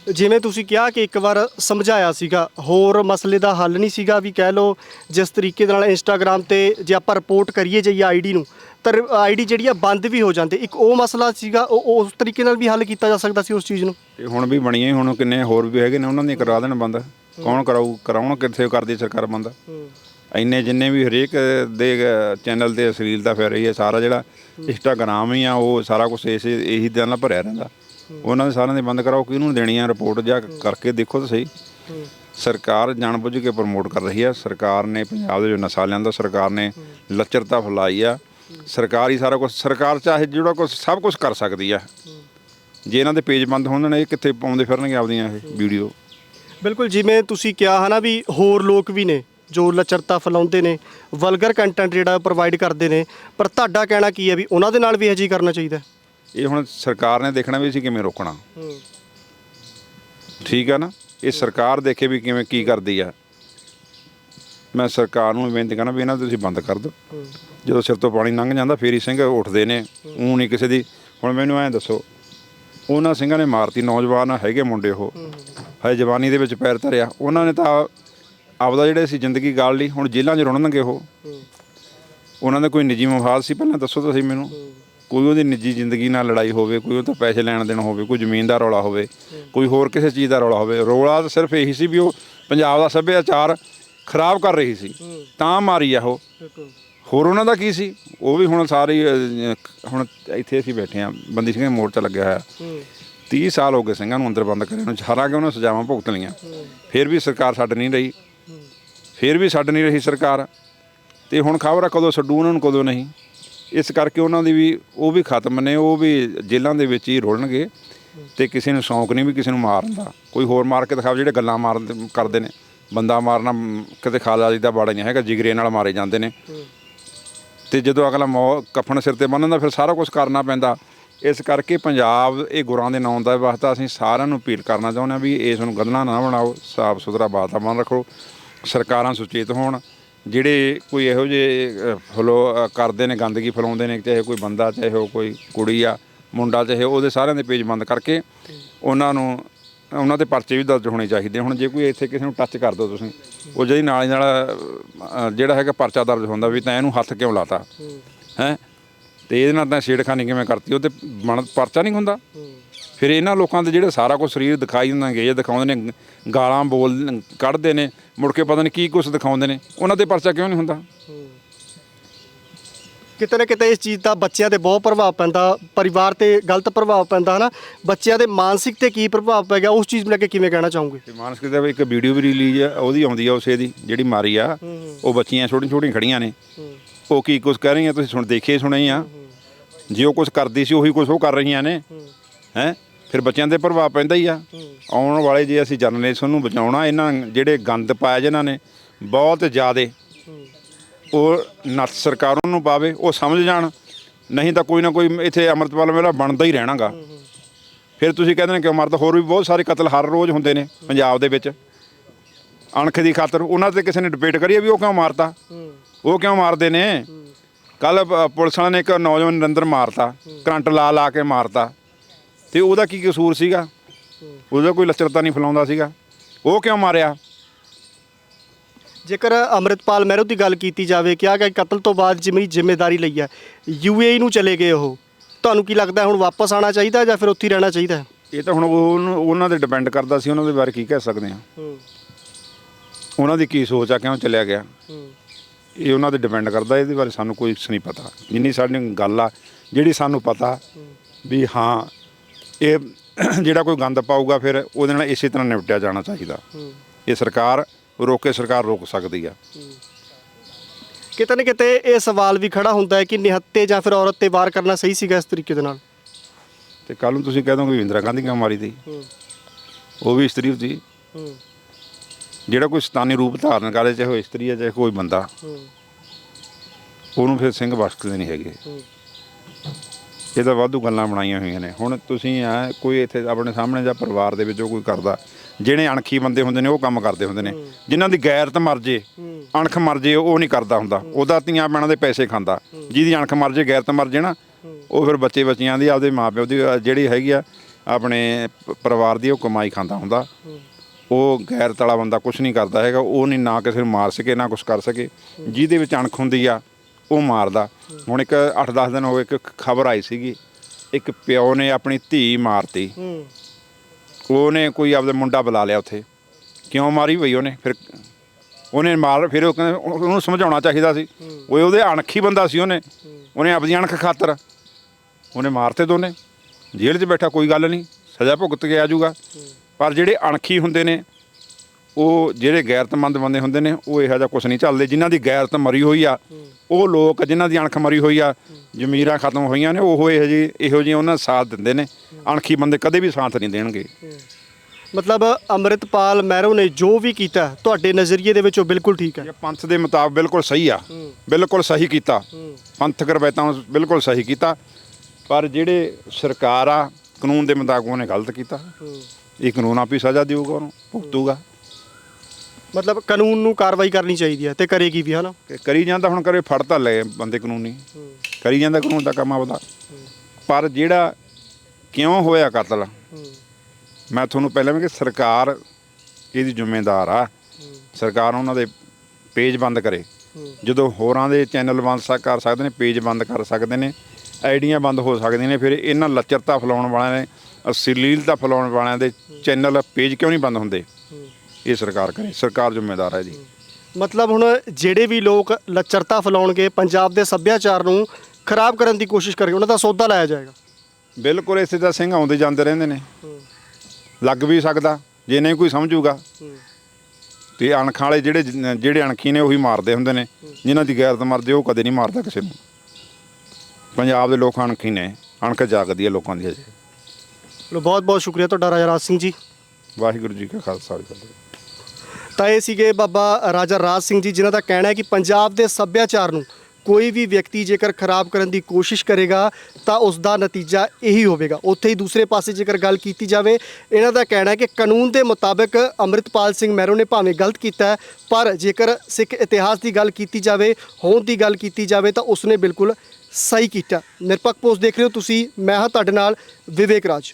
ਜਿਵੇਂ ਤੁਸੀਂ ਕਿਹਾ ਕਿ ਇੱਕ ਵਾਰ ਸਮਝਾਇਆ ਸੀਗਾ ਹੋਰ ਮਸਲੇ ਦਾ ਹੱਲ ਨਹੀਂ ਸੀਗਾ ਵੀ ਕਹਿ ਲਓ ਜਿਸ ਤਰੀਕੇ ਦੇ ਨਾਲ ਇੰਸਟਾਗ੍ਰam ਤੇ ਜੇ ਆਪਾਂ ਰਿਪੋਰਟ ਕਰੀਏ ਜਾਈਏ ਆਈਡੀ ਨੂੰ ਤਾਂ ਆਈਡੀ ਜਿਹੜੀ ਆ ਬੰਦ ਵੀ ਹੋ ਜਾਂਦੀ। ਇੱਕ ਉਹ ਮਸਲਾ ਸੀਗਾ ਉਹ ਉਸ ਤਰੀਕੇ ਨਾਲ ਵੀ ਹੱਲ ਕੀਤਾ ਜਾ ਸਕਦਾ ਸੀ ਉਸ ਚੀਜ਼ ਨੂੰ? ਤੇ ਹੁਣ ਵੀ ਬਣੀਆਂ ਹੀ ਹੁਣ ਕਿੰਨੇ ਹੋਰ ਵੀ ਹੈਗੇ ਨੇ ਉਹਨਾਂ ਦੀ ਕਰਾ ਦੇਣ ਬੰਦ। ਕੌਣ ਕਰਾਊ ਕਰਾਉਣ ਕਿੱਥੇ ਕਰਦੀ ਸਰਕਾਰ ਬੰਦ। ਇੰਨੇ ਜਿੰਨੇ ਵੀ ਹਰੇਕ ਦੇ ਚੈਨਲ ਤੇ ਅਸ਼ਲੀਲਤਾ ਫਿਰ ਰਹੀ ਹੈ, ਸਾਰਾ ਜਿਹੜਾ ਇੰਸਟਾਗ੍ਰਾਮ ਹੀ ਆ, ਉਹ ਸਾਰਾ ਕੁਝ ਇਸੇ, ਇਹੀ ਦੇ ਨਾਲ ਭਰਿਆ ਰਹਿੰਦਾ। ਉਹਨਾਂ ਦੇ ਸਾਰਿਆਂ ਦੇ ਬੰਦ ਕਰਾਓ, ਕਿਹਨੂੰ ਦੇਣੀ ਆ ਰਿਪੋਰਟ ਜਾਂ ਕਰਕੇ ਦੇਖੋ ਤਾਂ ਸਹੀ। ਸਰਕਾਰ ਜਾਣਬੁੱਝ ਕੇ ਪ੍ਰਮੋਟ ਕਰ ਰਹੀ ਆ। ਸਰਕਾਰ ਨੇ ਪੰਜਾਬ ਦੇ ਜੋ ਨਸ਼ਾ ਲਿਆਂਦਾ, ਸਰਕਾਰ ਨੇ ਲੱਚਰਤਾ ਫੈਲਾਈ ਆ। ਸਰਕਾਰ ਹੀ ਸਾਰਾ ਕੁਝ ਸਰਕਾਰ ਚਾਹੇ ਜਿਹੜਾ ਕੁਝ ਸਭ ਕੁਝ ਕਰ ਸਕਦੀ ਆ। ਜੇ ਇਹਨਾਂ ਦੇ ਪੇਜ ਬੰਦ ਹੋਣ ਨੇ ਇਹ ਕਿੱਥੇ ਪਾਉਂਦੇ ਫਿਰਨਗੇ ਆਪਦੀਆਂ ਇਹ ਵੀਡੀਓ? ਬਿਲਕੁਲ, ਜਿਵੇਂ ਤੁਸੀਂ ਕਿਹਾ ਹਨਾ ਵੀ ਹੋਰ ਲੋਕ ਵੀ ਨੇ ਜੋ ਲਚਰਤਾ ਫੈਲਾਉਂਦੇ ਨੇ ਵਲਗਰ ਕੰਟੈਂਟ ਜਿਹੜਾ ਪ੍ਰੋਵਾਈਡ ਕਰਦੇ ਨੇ ਪਰ ਤੁਹਾਡਾ ਕਹਿਣਾ ਕੀ ਹੈ ਵੀ ਉਹਨਾਂ ਦੇ ਨਾਲ ਵੀ ਅਜਿਹੀ ਕਰਨਾ ਚਾਹੀਦਾ ਹੈ? ਇਹ ਹੁਣ ਸਰਕਾਰ ਨੇ ਦੇਖਣਾ ਵੀ ਅਸੀਂ ਕਿਵੇਂ ਰੋਕਣਾ। ਠੀਕ ਆ ਨਾ? ਇਹ ਸਰਕਾਰ ਦੇਖੇ ਵੀ ਕਿਵੇਂ ਕੀ ਕਰਦੀ ਆ। ਮੈਂ ਸਰਕਾਰ ਨੂੰ ਬੇਨਤੀ ਕਰਨਾ ਵੀ ਇਹਨਾਂ ਨੂੰ ਤੁਸੀਂ ਬੰਦ ਕਰ ਦਿਓ। ਜਦੋਂ ਸਿਰ ਤੋਂ ਪਾਣੀ ਲੰਘ ਜਾਂਦਾ ਫੇਰ ਹੀ ਸਿੰਘ ਉੱਠਦੇ ਨੇ। ਊਂ ਨਹੀਂ ਕਿਸੇ ਦੀ ਹੁਣ ਮੈਨੂੰ ਐਂ ਦੱਸੋ ਉਹਨਾਂ ਸਿੰਘਾਂ ਨੇ ਮਾਰਤੀ ਨੌਜਵਾਨ ਹੈਗੇ ਮੁੰਡੇ ਉਹ। ਹਜੇ ਜਵਾਨੀ ਦੇ ਵਿੱਚ ਪੈਰ ਧਰਿਆ। ਉਹਨਾਂ ਨੇ ਤਾਂ ਆਪਦਾ ਜਿਹੜੇ ਸੀ ਜ਼ਿੰਦਗੀ ਗਾਲ ਲਈ ਹੁਣ ਜੇਲ੍ਹਾਂ 'ਚ ਰੁੜਨਗੇ ਉਹ। ਉਹਨਾਂ ਦਾ ਕੋਈ ਨਿੱਜੀ ਮਫਾਦ ਸੀ ਪਹਿਲਾਂ ਦੱਸੋ ਤੁਸੀਂ ਮੈਨੂੰ। ਕੋਈ ਉਹਦੀ ਨਿੱਜੀ ਜ਼ਿੰਦਗੀ ਨਾਲ ਲੜਾਈ ਹੋਵੇ ਕੋਈ ਉਹ ਤੋਂ ਪੈਸੇ ਲੈਣ ਦੇਣ ਹੋਵੇ ਕੋਈ ਜ਼ਮੀਨ ਦਾ ਰੌਲਾ ਹੋਵੇ ਕੋਈ ਹੋਰ ਕਿਸੇ ਚੀਜ਼ ਦਾ ਰੌਲਾ ਹੋਵੇ ਰੌਲਾ ਤਾਂ ਸਿਰਫ ਇਹੀ ਸੀ ਵੀ ਉਹ ਪੰਜਾਬ ਦਾ ਸੱਭਿਆਚਾਰ ਖਰਾਬ ਕਰ ਰਹੀ ਸੀ। ਤਾਂ ਮਾਰੀ ਆ ਉਹ। ਹੋਰ ਉਹਨਾਂ ਦਾ ਕੀ ਸੀ? ਉਹ ਵੀ ਹੁਣ ਸਾਰੇ ਹੁਣ ਇੱਥੇ ਅਸੀਂ ਬੈਠੇ ਆ ਬੰਦੀ ਸਿੰਘਾਂ ਮੋਰਚਾ ਲੱਗਿਆ ਹੋਇਆ। 30 ਸਾਲ ਹੋ ਗਏ ਸਿੰਘਾਂ ਨੂੰ ਅੰਦਰ ਬੰਦ ਕਰੇ ਨੂੰ ਹਾਲਾਂਕਿ ਉਹਨਾਂ ਸਜ਼ਾਵਾਂ ਭੁਗਤ ਲਈਆਂ। ਫਿਰ ਵੀ ਸਰਕਾਰ ਛੱਡ ਨਹੀਂ ਰਹੀ। ਫਿਰ ਵੀ ਛੱਡ ਨਹੀਂ ਰਹੀ ਸਰਕਾਰ। ਤੇ ਹੁਣ ਖਬਰ ਆ ਕਦੋਂ ਛੱਡੂ ਉਹਨਾਂ ਨੂੰ ਕਦੋਂ ਨਹੀਂ। ਇਸ ਕਰਕੇ ਉਹਨਾਂ ਦੀ ਵੀ ਉਹ ਵੀ ਖਤਮ ਨੇ ਉਹ ਵੀ ਜੇਲ੍ਹਾਂ ਦੇ ਵਿੱਚ ਹੀ ਰੁਲਣਗੇ। ਤੇ ਕਿਸੇ ਨੂੰ ਸ਼ੌਂਕ ਨਹੀਂ ਵੀ ਕਿਸੇ ਨੂੰ ਮਾਰਨ ਦਾ। ਕੋਈ ਹੋਰ ਮਾਰ ਕੇ ਦਿਖਾਓ ਜਿਹੜੇ ਗੱਲਾਂ ਮਾਰਨ ਕਰਦੇ ਨੇ। ਬੰਦਾ ਮਾਰਨਾ ਮ, ਕਿਤੇ ਖਾਲਾ ਜੀ ਦਾ ਬਾੜਾ ਨਹੀਂ ਹੈਗਾ ਜਿਗਰੇ ਨਾਲ ਮਾਰੇ ਜਾਂਦੇ ਨੇ। ਤੇ ਜਦੋਂ ਅਗਲਾ ਮੌ ਕਫਨ ਸਿਰ ਤੇ ਬੰਨਣ ਦਾ ਫਿਰ ਸਾਰਾ ਕੁਝ ਕਰਨਾ ਪੈਂਦਾ। ਇਸ ਕਰਕੇ ਪੰਜਾਬ ਇਹ ਗੁਰਾਂ ਦੇ ਨਾਂ ਦਾ ਵਾਸਤਾ ਅਸੀਂ ਸਾਰਿਆਂ ਨੂੰ ਅਪੀਲ ਕਰਨਾ ਚਾਹੁੰਦੇ ਹਾਂ ਵੀ ਇਸ ਨੂੰ ਗੰਦਲਾ ਨਾ ਬਣਾਓ ਸਾਫ਼ ਸੁਥਰਾ ਵਾਤਾਵਰਨ ਰੱਖੋ। ਸਰਕਾਰਾਂ ਸੁਚੇਤ ਹੋਣ ਜਿਹੜੇ ਕੋਈ ਇਹੋ ਜਿਹੇ ਫਲੋ ਕਰਦੇ ਨੇ ਗੰਦਗੀ ਫੈਲਾਉਂਦੇ ਨੇ ਚਾਹੇ ਕੋਈ ਬੰਦਾ ਚਾਹੇ ਉਹ ਕੋਈ ਕੁੜੀ ਆ ਮੁੰਡਾ ਚਾਹੇ ਉਹਦੇ ਸਾਰਿਆਂ ਦੇ ਪੇਜ ਬੰਦ ਕਰਕੇ ਉਹਨਾਂ ਨੂੰ ਉਹਨਾਂ ਦੇ ਪਰਚੇ ਵੀ ਦਰਜ ਹੋਣੇ ਚਾਹੀਦੇ ਹੁਣ। ਜੇ ਕੋਈ ਇੱਥੇ ਕਿਸੇ ਨੂੰ ਟੱਚ ਕਰ ਦੋ ਤੁਸੀਂ ਉਹ ਜਿਹੜੀ ਨਾਲ ਨਾਲ ਜਿਹੜਾ ਹੈਗਾ ਪਰਚਾ ਦਰਜ ਹੁੰਦਾ ਵੀ ਤਾਂ ਇਹਨੂੰ ਹੱਥ ਕਿਉਂ ਲਾਤਾ? ਹੈ। ਤੇ ਇਹਦੇ ਨਾਲ ਤਾਂ ਛੇੜਖਾਨੀ ਕਿਵੇਂ ਕਰਤੀ? ਉਹ ਤੇ ਪਰਚਾ ਨਹੀਂ ਹੁੰਦਾ। ਫਿਰ ਇਹਨਾਂ ਲੋਕਾਂ ਦੇ ਜਿਹੜੇ ਸਾਰਾ ਕੁਝ ਸਰੀਰ ਦਿਖਾਈ ਦਿੰਦਾ ਗੇਜ ਦਿਖਾਉਂਦੇ ਨੇ ਗਾਲਾਂ ਬੋਲ ਕੱਢਦੇ ਨੇ ਮੁੜ ਕੇ ਪਤਾ ਨਹੀਂ ਕੀ ਕੁਝ ਦਿਖਾਉਂਦੇ ਨੇ ਉਹਨਾਂ ਤੇ ਪਰਚਾ ਕਿਉਂ ਨਹੀਂ ਹੁੰਦਾ? ਕਿਤੇ ਨਾ ਕਿਤੇ ਇਸ ਚੀਜ਼ ਦਾ ਬੱਚਿਆਂ ਤੇ ਬਹੁਤ ਪ੍ਰਭਾਵ ਪੈਂਦਾ ਪਰਿਵਾਰ ਤੇ ਗਲਤ ਪ੍ਰਭਾਵ ਪੈਂਦਾ ਹਨਾ? ਬੱਚਿਆਂ ਦੇ ਮਾਨਸਿਕ ਤੇ ਕੀ ਪ੍ਰਭਾਵ ਪੈ ਗਿਆ ਉਸ ਚੀਜ਼ ਨੂੰ ਲੈ ਕੇ ਕਿਵੇਂ ਕਹਿਣਾ ਚਾਹੋਗੇ? ਤੇ ਮਾਨਸਿਕ ਦਾ ਵੀ ਇੱਕ ਵੀਡੀਓ ਵੀ ਰਿਲੀਜ਼ ਆ ਉਹਦੀ ਆਉਂਦੀ ਆ ਉਸੇ ਦੀ ਜਿਹੜੀ ਮਾਰੀ ਆ ਉਹ ਬੱਚੀਆਂ ਛੋਟੀਆਂ ਛੋਟੀਆਂ ਖੜੀਆਂ ਨੇ। ਉਹ ਕੀ ਕੁਝ ਕਹਿ ਰਹੀਆਂ ਤੁਸੀਂ ਸੁਣ ਦੇਖੇ ਸੁਣੇ ਆ। ਜੇ ਉਹ ਕੁਝ ਕਰਦੀ ਸੀ ਉਹੀ ਕੁਝ ਉਹ ਕਰ ਰਹੀਆਂ ਨੇ। ਹੈ? ਫਿਰ ਬੱਚਿਆਂ ਤੇ ਪ੍ਰਭਾਵ ਪੈਂਦਾ ਹੀ ਆ। ਆਉਣ ਵਾਲੇ ਜੇ ਅਸੀਂ ਜਨਰੇਸ਼ਨ ਨੂੰ ਬਚਾਉਣਾ ਇਹਨਾਂ ਜਿਹੜੇ ਗੰਦ ਪਾਇਆ ਜਿਨ੍ਹਾਂ ਨੇ ਬਹੁਤ ਜ਼ਿਆਦੇ ਉਹ ਨੱਥ ਸਰਕਾਰ ਨੂੰ ਪਾਵੇ ਉਹ ਸਮਝ ਜਾਣ। ਨਹੀਂ ਤਾਂ ਕੋਈ ਨਾ ਕੋਈ ਇੱਥੇ ਅੰਮ੍ਰਿਤਪਾਲ ਮੇਰਾ ਬਣਦਾ ਹੀ ਰਹਿਣਾਗਾ। ਫਿਰ ਤੁਸੀਂ ਕਹਿੰਦੇ ਨੇ ਕਿਉਂ ਮਰਦਾ ਹੋਰ ਵੀ ਬਹੁਤ ਸਾਰੇ ਕਤਲ ਹਰ ਰੋਜ਼ ਹੁੰਦੇ ਨੇ ਪੰਜਾਬ ਦੇ ਵਿੱਚ। ਅਣਖ ਦੀ ਖਾਤਰ ਉਹਨਾਂ ਤੇ ਕਿਸੇ ਨੇ ਡਿਬੇਟ ਕਰੀ ਵੀ ਉਹ ਕਿਉਂ ਮਾਰਤਾ? ਉਹ ਕਿਉਂ ਮਾਰਦੇ ਨੇ? ਕੱਲ ਪੁਲਿਸ ਵਾਲਿਆਂ ਨੇ ਇੱਕ ਨੌਜਵਾਨ ਨਰਿੰਦਰ ਮਾਰਤਾ। ਕਰੰਟ ਲਾ ਲਾ ਕੇ ਮਾਰਤਾ। ਤੇ ਉਹਦਾ ਕੀ ਕਸੂਰ ਸੀਗਾ? ਉਹਦਾ ਕੋਈ ਲੱਚਰਤਾ ਨਹੀਂ ਫਲਾਉਂਦਾ ਸੀਗਾ। ਉਹ ਕਿਉਂ ਮਾਰਿਆ? ਜੇਕਰ ਅੰਮ੍ਰਿਤਪਾਲ ਮਹਿਰੋ ਦੀ ਗੱਲ ਕੀਤੀ ਜਾਵੇ ਕਿਹਾ ਕਿ ਕਤਲ ਤੋਂ ਬਾਅਦ ਜਿਮੀ ਜ਼ਿੰਮੇਵਾਰੀ ਲਈ ਹੈ ਯੂਏਈ ਨੂੰ ਚਲੇ ਗਏ ਉਹ ਤੁਹਾਨੂੰ ਕੀ ਲੱਗਦਾ ਹੁਣ ਵਾਪਸ ਆਉਣਾ ਚਾਹੀਦਾ ਜਾਂ ਫਿਰ ਉੱਥੇ ਹੀ ਰਹਿਣਾ ਚਾਹੀਦਾ? ਇਹ ਤਾਂ ਹੁਣ ਉਹਨੂੰ- ਉਹਨਾਂ ਦੇ ਡਿਪੈਂਡ ਕਰਦਾ ਸੀ ਉਹਨਾਂ ਦੇ ਬਾਰੇ ਕੀ ਕਹਿ ਸਕਦੇ ਆ ਉਹਨਾਂ ਦੀ ਕੀ ਸੋਚ ਆ ਕਿਉਂ ਚੱਲਿਆ ਗਿਆ? ਇਹ ਉਹਨਾਂ ਤੇ ਡਿਪੈਂਡ ਕਰਦਾ ਇਹਦੇ ਬਾਰੇ ਸਾਨੂੰ ਕੋਈ ਨਹੀਂ ਪਤਾ। ਜਿੰਨੀ ਸਾਡੀ ਗੱਲ ਆ ਜਿਹੜੀ ਸਾਨੂੰ ਪਤਾ ਵੀ ਹਾਂ ਇਹ ਜਿਹੜਾ ਕੋਈ ਗੰਦ ਪਾਊਗਾ ਫਿਰ ਉਹਦੇ ਨਾਲ ਇਸੇ ਤਰ੍ਹਾਂ ਨਿਪਟਿਆ ਜਾਣਾ ਚਾਹੀਦਾ। ਇਹ ਸਰਕਾਰ ਰੋਕੇ ਸਰਕਾਰ ਰੋਕ ਸਕਦੀ ਆ। ਕਿਤੇ ਨਾ ਕਿਤੇ ਇਹ ਸਵਾਲ ਵੀ ਖੜਾ ਹੁੰਦਾ ਹੈ ਕਿ ਨਿਹੱਤੇ ਜਾਂ ਫਿਰ ਔਰਤ ਤੇ ਵਾਰ ਕਰਨਾ ਸਹੀ ਸੀਗਾ ਇਸ ਤਰੀਕੇ ਦੇ ਨਾਲ? ਤੇ ਕੱਲ ਨੂੰ ਤੁਸੀਂ ਕਹਿ ਦੋਗੇ ਇੰਦਰਾ ਗਾਂਧੀ ਕਿਉਂ ਮਾਰੀ ਹੂੰ। ਉਹ ਵੀ ਇਸਤਰੀ ਸੀ। ਜਿਹੜਾ ਕੋਈ ਸਤਾਨੀ ਰੂਪ ਧਾਰਨ ਕਰੇ ਚਾਹੇ ਉਹ ਇਸਤਰੀ ਹੈ ਚਾਹੇ ਕੋਈ ਬੰਦਾ। ਉਹਨੂੰ ਫਿਰ ਸਿੰਘ ਬਖਸ਼ਦੇ ਨਹੀਂ ਹੈਗੇ। ਇਹ ਤਾਂ ਵਾਧੂ ਗੱਲਾਂ ਬਣਾਈਆਂ ਹੋਈਆਂ ਨੇ। ਹੁਣ ਤੁਸੀਂ ਆ ਕੋਈ ਇੱਥੇ ਆਪਣੇ ਸਾਹਮਣੇ ਜਾਂ ਪਰਿਵਾਰ ਦੇ ਵਿੱਚੋਂ ਕੋਈ ਕਰਦਾ ਜਿਹੜੇ ਅਣਖੀ ਬੰਦੇ ਹੁੰਦੇ ਨੇ ਉਹ ਕੰਮ ਕਰਦੇ ਹੁੰਦੇ ਨੇ। ਜਿਨ੍ਹਾਂ ਦੀ ਗੈਰਤ ਮਰ ਜੇ ਹੂੰ। ਅਣਖ ਮਰ ਜੇ ਉਹ ਨਹੀਂ ਕਰਦਾ ਹੁੰਦਾ। ਉਹਦਾ ਧੀਆਂ ਭੈਣਾਂ ਦੇ ਪੈਸੇ ਖਾਂਦਾ। ਜਿਹਦੀ ਅਣਖ ਮਰ ਜੇ ਗੈਰਤ ਮਰ ਜੇ ਨਾ ਉਹ ਫਿਰ ਬੱਚੇ ਬੱਚੀਆਂ ਦੀ ਆਪਦੇ ਮਾਪਿਓ ਦੀ ਅ, ਜਿਹੜੀ ਹੈਗੀ ਆ ਆਪਣੇ ਪਰਿਵਾਰ ਦੀ ਉਹ ਕਮਾਈ ਖਾਂਦਾ ਹੁੰਦਾ। ਉਹ ਗੈਰਤ ਵਾਲਾ ਬੰਦਾ ਕੁਝ ਨਹੀਂ ਕਰਦਾ ਹੈਗਾ। ਉਹ ਨਹੀਂ ਨਾ ਕਿਸੇ ਨੂੰ ਮਾਰ ਸਕੇ ਨਾ ਕੁਝ ਕਰ ਸਕੇ। ਜਿਹਦੇ ਵਿੱਚ ਅਣਖ ਹੁੰਦੀ ਆ ਉਹ ਮਾਰਦਾ। ਹੁਣ ਇੱਕ 8-10 ਦਿਨ ਹੋਏ ਇੱਕ ਖਬਰ ਆਈ ਸੀਗੀ। ਇੱਕ ਪਿਓ ਨੇ ਆਪਣੀ ਧੀ ਮਾਰਤੀ। ਹੂੰ ਉਹਨੇ ਕੋਈ ਆਪਦਾ ਮੁੰਡਾ ਬੁਲਾ ਲਿਆ ਉੱਥੇ। ਕਿਉਂ ਮਾਰੀ ਹੋਈ ਉਹਨੇ? ਫਿਰ ਉਹਨੇ ਮਾਰ ਫਿਰ ਉਹ ਕਹਿੰਦੇ ਉਹਨੂੰ ਸਮਝਾਉਣਾ ਚਾਹੀਦਾ ਸੀ। ਉਹ ਉਹਦੇ ਅਣਖੀ ਬੰਦਾ ਸੀ ਉਹਨੇ। ਉਹਨੇ ਆਪਣੀ ਅਣਖ ਖਾਤਰ। ਉਹਨੇ ਮਾਰਤੇ ਦੋਨੇ। ਜੇਲ੍ਹ 'ਚ ਬੈਠਾ ਕੋਈ ਗੱਲ ਨਹੀਂ। ਸਜ਼ਾ ਭੁਗਤ ਕੇ ਆ ਜਾਊਗਾ। ਪਰ ਜਿਹੜੇ ਅਣਖੀ ਹੁੰਦੇ ਨੇ ਉਹ ਜਿਹੜੇ ਗੈਰਤਮੰਦ ਬੰਦੇ ਹੁੰਦੇ ਨੇ ਉਹ ਇਹੋ ਜਿਹਾ ਕੁਝ ਨਹੀਂ ਚੱਲਦੇ। ਜਿਨ੍ਹਾਂ ਦੀ ਗੈਰਤ ਮਰੀ ਹੋਈ ਆ ਉਹ ਲੋਕ ਜਿਨ੍ਹਾਂ ਦੀ ਅਣਖ ਮਰੀ ਹੋਈ ਆ ਜ਼ਮੀਰਾਂ ਖਤਮ ਹੋਈਆਂ ਨੇ ਉਹ ਇਹੋ ਜਿਹੇ ਇਹੋ ਜਿਹੇ ਉਹਨਾਂ ਸਾਥ ਦਿੰਦੇ ਨੇ। ਅਣਖੀ ਬੰਦੇ ਕਦੇ ਵੀ ਸਾਥ ਨਹੀਂ ਦੇਣਗੇ। ਮਤਲਬ ਅੰਮ੍ਰਿਤਪਾਲ ਮਹਿਰੋ ਨੇ ਜੋ ਵੀ ਕੀਤਾ ਤੁਹਾਡੇ ਨਜ਼ਰੀਏ ਦੇ ਵਿੱਚ ਉਹ ਬਿਲਕੁਲ ਠੀਕ ਹੈ। ਇਹ ਪੰਥ ਦੇ ਮੁਤਾਬਕ ਬਿਲਕੁਲ ਸਹੀ ਆ। ਬਿਲਕੁਲ ਸਹੀ ਕੀਤਾ। ਪੰਥਕ ਰਵਾਇਤਾਂ ਨੂੰ ਬਿਲਕੁਲ ਸਹੀ ਕੀਤਾ। ਪਰ ਜਿਹੜੇ ਸਰਕਾਰ ਆ ਕਾਨੂੰਨ ਦੇ ਮੁਤਾਬਕ ਉਹਨੇ ਗਲਤ ਕੀਤਾ। ਇਹ ਕਾਨੂੰਨ ਆਪੀ ਸਜ਼ਾ ਦੇਊਗਾ ਉਹਨੂੰ ਭੁਗਤੂਗਾ। ਮਤਲਬ ਕਾਨੂੰਨ ਨੂੰ ਕਾਰਵਾਈ ਕਰਨੀ ਚਾਹੀਦੀ ਹੈ ਤੇ ਕਰੇਗੀ ਵੀ, ਹਨਾ? ਕਿ ਕਰੀ ਜਾਂਦਾ, ਹੁਣ ਕਰੇ ਫੜ ਤਾਂ ਲਏ ਬੰਦੇ ਕਾਨੂੰਨੀ। ਕਰੀ ਜਾਂਦਾ ਕਾਨੂੰਨ ਦਾ ਕੰਮ ਆਪਦਾ। ਪਰ ਜਿਹੜਾ ਕਿਉਂ ਹੋਇਆ ਕਤਲ? ਮੈਂ ਤੁਹਾਨੂੰ ਪਹਿਲਾਂ ਵੀ ਕਿ ਸਰਕਾਰ ਇਹਦੀ ਜ਼ਿੰਮੇਦਾਰ ਆ। ਸਰਕਾਰ ਉਹਨਾਂ ਦੇ ਪੇਜ ਬੰਦ ਕਰੇ। ਜਦੋਂ ਹੋਰਾਂ ਦੇ ਚੈਨਲ ਬੰਦ ਕਰ ਸਕਦੇ ਨੇ, ਪੇਜ ਬੰਦ ਕਰ ਸਕਦੇ ਨੇ, ਆਈਡੀਆਂ ਬੰਦ ਹੋ ਸਕਦੀਆਂ ਨੇ, ਫਿਰ ਇਹਨਾਂ ਲੱਚਰਤਾ ਫੈਲਾਉਣ ਵਾਲਿਆਂ ਨੇ ਅਸ਼ਲੀਲਤਾ ਫੈਲਾਉਣ ਵਾਲਿਆਂ ਦੇ ਚੈਨਲ ਪੇਜ ਕਿਉਂ ਨਹੀਂ ਬੰਦ ਹੁੰਦੇ? ਇਹ ਸਰਕਾਰ ਕਰੇ ਸਰਕਾਰ ਜ਼ਿੰਮੇਦਾਰ ਹੈ ਜੀ। ਮਤਲਬ ਹੁਣ ਜਿਹੜੇ ਵੀ ਲੋਕ ਲੱਚਰਤਾ ਫੈਲਾਉਣਗੇ ਪੰਜਾਬ ਦੇ ਸੱਭਿਆਚਾਰ ਨੂੰ ਖਰਾਬ ਕਰਨ ਦੀ ਕੋਸ਼ਿਸ਼ ਕਰਨਗੇ ਉਹਨਾਂ ਦਾ ਸੌਦਾ ਲਾਇਆ ਜਾਏਗਾ। ਬਿਲਕੁਲ ਇਸੇ ਦਾ ਸਿੰਘ ਆਉਂਦੇ ਜਾਂਦੇ ਰਹਿੰਦੇ ਨੇ। ਲੱਗ ਵੀ ਸਕਦਾ ਜੇ ਨਹੀਂ ਕੋਈ ਸਮਝੂਗਾ। ਤੇ ਅਣਖਾਂ ਵਾਲੇ ਜਿਹੜੇ ਜਿਹੜੇ ਅਣਖੀ ਨੇ ਉਹੀ ਮਾਰਦੇ ਹੁੰਦੇ ਨੇ। ਜਿਨ੍ਹਾਂ ਦੀ ਗੈਰਤ ਮਰਦੇ ਉਹ ਕਦੇ ਨਹੀਂ ਮਾਰਦਾ ਕਿਸੇ ਨੂੰ। ਪੰਜਾਬ ਦੇ ਲੋਕ ਅਣਖੀ ਨੇ ਅਣਖ ਜਾਗਦੀ ਹੈ ਲੋਕਾਂ ਦੀ ਅਜੇ ਲੋ ਬਹੁਤ ਬਹੁਤ ਸ਼ੁਕਰੀਆ ਤੁਹਾਡਾ ਰਾਜਾ ਰਾਜ ਸਿੰਘ ਜੀ। ਵਾਹਿਗੁਰੂ ਜੀ ਕਾ ਖਾਲਸਾ ਵਾਹਿਗੁਰੂ। ਤਾਂ ਇਹ ਸੀਗੇ ਬਾਬਾ ਰਾਜਾ ਰਾਜ ਸਿੰਘ ਜੀ, ਜਿਨ੍ਹਾਂ ਦਾ ਕਹਿਣਾ ਹੈ ਕਿ ਪੰਜਾਬ ਦੇ ਸੱਭਿਆਚਾਰ ਨੂੰ ਕੋਈ ਵੀ ਵਿਅਕਤੀ ਜੇਕਰ ਖਰਾਬ ਕਰਨ ਦੀ ਕੋਸ਼ਿਸ਼ ਕਰੇਗਾ, ਤਾਂ ਉਸ ਦਾ ਨਤੀਜਾ ਇਹੀ ਹੋਵੇਗਾ। ਉੱਥੇ ਹੀ ਦੂਸਰੇ ਪਾਸੇ ਜੇਕਰ ਗੱਲ ਕੀਤੀ ਜਾਵੇ, ਇਹਨਾਂ ਦਾ ਕਹਿਣਾ ਹੈ ਕਿ ਕਾਨੂੰਨ ਦੇ ਮੁਤਾਬਕ ਅੰਮ੍ਰਿਤਪਾਲ ਸਿੰਘ ਮਹਿਰੋ ਨੇ ਭਾਵੇਂ ਗਲਤ ਕੀਤਾ ਪਰ ਜੇਕਰ ਸਿੱਖ ਇਤਿਹਾਸ ਦੀ ਗੱਲ ਕੀਤੀ ਜਾਵੇ, ਹੋਂਦ ਦੀ ਗੱਲ ਕੀਤੀ ਜਾਵੇ, ਤਾਂ ਉਸਨੇ ਬਿਲਕੁਲ ਸਹੀ ਕੀਤਾ। ਨਿਰਪੱਖ ਪੋਸਟ ਦੇਖ ਰਹੇ ਹੋ ਤੁਸੀਂ, ਮੈਂ ਹਾਂ ਤੁਹਾਡੇ ਨਾਲ ਵਿਵੇਕ ਰਾਜ।